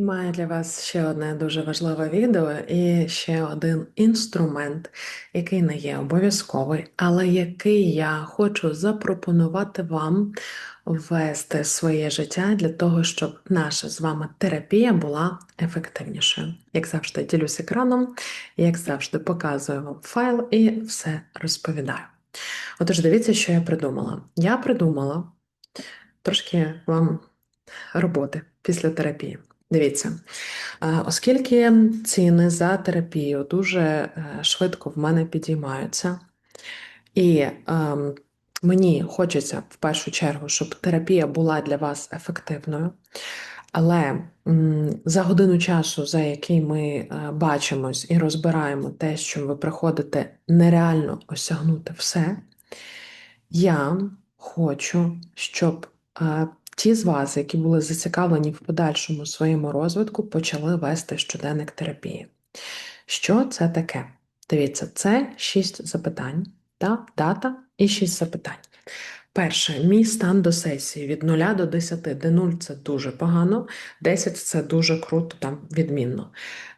Маю для вас ще одне дуже важливе відео і ще один інструмент, який не є обов'язковий, але який я хочу запропонувати вам ввести в своє життя для того, щоб наша з вами терапія була ефективнішою. Як завжди, ділюсь екраном, як завжди, показую вам файл і все розповідаю. Отож, дивіться, що я придумала. Я придумала трошки вам роботи після терапії. Дивіться, е, оскільки ціни за терапію дуже е, швидко в мене підіймаються, і ем, мені хочеться в першу чергу, щоб терапія була для вас ефективною. Але м, за годину часу, за який ми е, бачимось і розбираємо те, що ви приходите нереально осягнути все, я хочу, щоб е, ті з вас, які були зацікавлені в подальшому своєму розвитку, почали вести щоденник терапії. Що це таке? Дивіться, це шість запитань, та, дата і шість запитань. Перше, мій стан до сесії від 0 до 10, де 0 це дуже погано, 10 це дуже круто, там відмінно.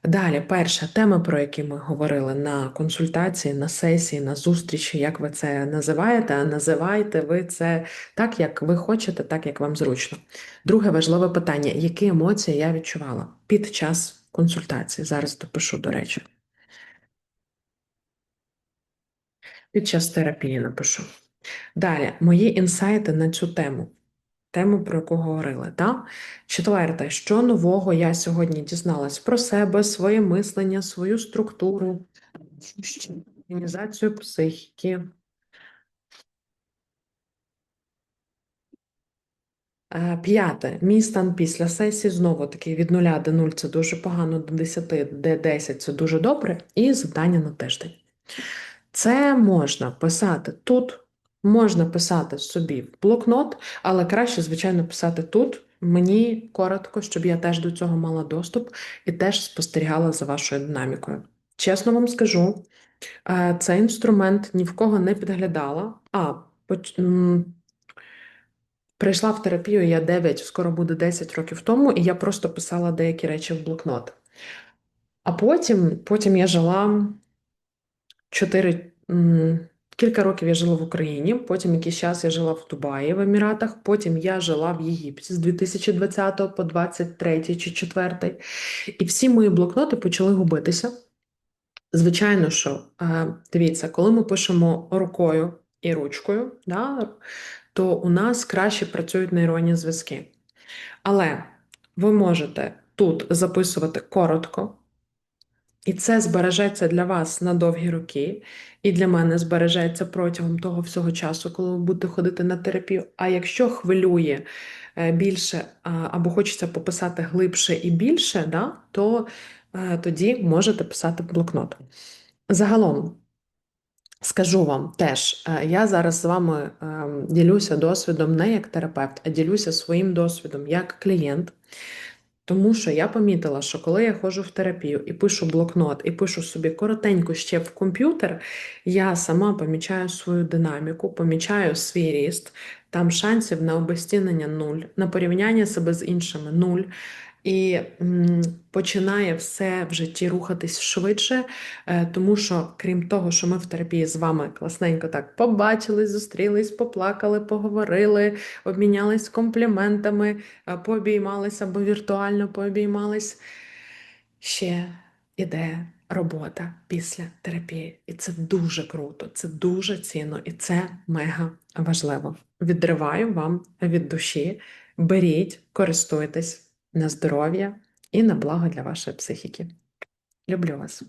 Далі, перша тема, про які ми говорили на консультації, на сесії, на зустрічі, як ви це називаєте, а називаєте ви це так, як ви хочете, так як вам зручно. Друге важливе питання: які емоції я відчувала під час консультації? Зараз допишу, до речі. Під час терапії напишу. Далі, мої інсайти на цю тему, тему, про яку говорили. Так? Четверте, що нового я сьогодні дізналась про себе, своє мислення, свою структуру, організацію психіки. Е, П'яте, мій стан після сесії, знову таки від 0 до 0 це дуже погано, до 10, де 10 це дуже добре, і завдання на тиждень. Це можна писати тут, можна писати собі в блокнот, але краще, звичайно, писати тут. Мені коротко, щоб я теж до цього мала доступ і теж спостерігала за вашою динамікою. Чесно вам скажу, е, цей інструмент ні в кого не підглядала. А прийшла в терапію я 9, скоро буде 10 років тому, і я просто писала деякі речі в блокнот. А потім, потім я жила 4 Кілька років я жила в Україні, потім якийсь час я жила в Дубаї в Еміратах, потім я жила в Єгипті з 2020 по 23 чи 4. І всі мої блокноти почали губитися. Звичайно, що е, дивіться, коли ми пишемо рукою і ручкою, да, то у нас краще працюють нейронні зв'язки. Але ви можете тут записувати коротко. І це збережеться для вас на довгі роки, і для мене збережеться протягом того всього часу, коли ви будете ходити на терапію. А якщо хвилює е, більше або хочеться пописати глибше і більше, да, то е, тоді можете писати блокнот. Загалом, скажу вам теж, е, я зараз з вами ділюся досвідом не як терапевт, а ділюся своїм досвідом як клієнт. Тому що я помітила, що коли я ходжу в терапію і пишу блокнот, і пишу собі коротенько ще в комп'ютер, я сама помічаю свою динаміку, помічаю свій ріст, там шансів на обестінення нуль, на порівняння себе з іншими нуль і починає все в житті рухатись швидше, е, тому що, крім того, що ми в терапії з вами класненько так побачились, зустрілись, поплакали, поговорили, обмінялись компліментами, е, пообіймались або віртуально пообіймались. Ще іде робота після терапії. І це дуже круто, це дуже цінно і це мега важливо. Відриваю вам від душі, беріть, користуйтесь на здоров'я і на благо для вашої психіки. Люблю вас!